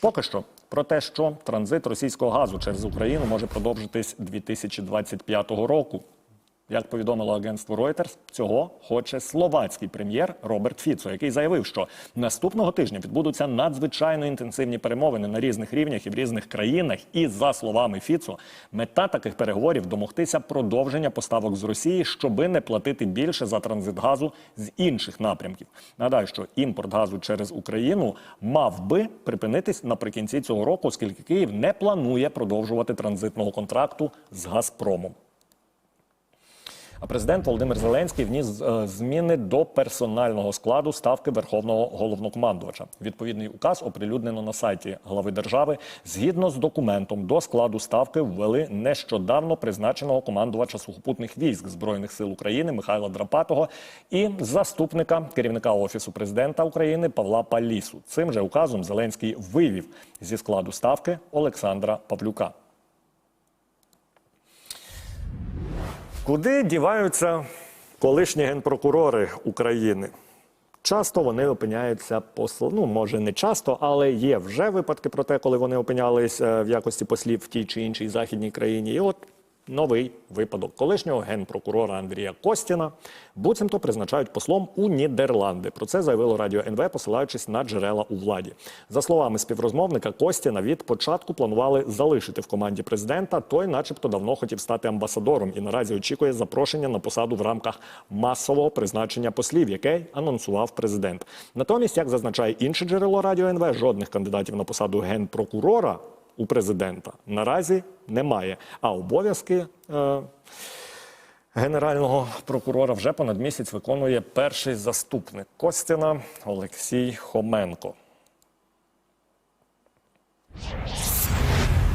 Поки що про те, що транзит російського газу через Україну може продовжитись 2025 року. Як повідомило агентство Reuters, цього хоче словацький прем'єр Роберт Фіцо, який заявив, що наступного тижня відбудуться надзвичайно інтенсивні перемовини на різних рівнях і в різних країнах. І за словами Фіцо, мета таких переговорів домогтися продовження поставок з Росії, щоби не платити більше за транзит газу з інших напрямків. Нагадаю, що імпорт газу через Україну мав би припинитись наприкінці цього року, оскільки Київ не планує продовжувати транзитного контракту з Газпромом. А президент Володимир Зеленський вніс е, зміни до персонального складу ставки верховного головнокомандувача. Відповідний указ оприлюднено на сайті глави держави. Згідно з документом, до складу ставки ввели нещодавно призначеного командувача сухопутних військ збройних сил України Михайла Драпатого і заступника керівника офісу президента України Павла Палісу. Цим же указом Зеленський вивів зі складу ставки Олександра Павлюка. Куди діваються колишні генпрокурори України? Часто вони опиняються посл... ну може не часто, але є вже випадки про те, коли вони опинялись е, в якості послів в тій чи іншій західній країні. І от новий випадок колишнього генпрокурора Андрія Костіна буцімто призначають послом у Нідерланди. Про це заявило радіо НВ, посилаючись на джерела у владі. За словами співрозмовника Костіна, від початку планували залишити в команді президента. Той, начебто, давно хотів стати амбасадором і наразі очікує запрошення на посаду в рамках масового призначення послів, яке анонсував президент. Натомість, як зазначає інше джерело радіо НВ, жодних кандидатів на посаду генпрокурора у президента наразі немає. А обов'язки е, генерального прокурора вже понад місяць виконує перший заступник Костіна Олексій Хоменко.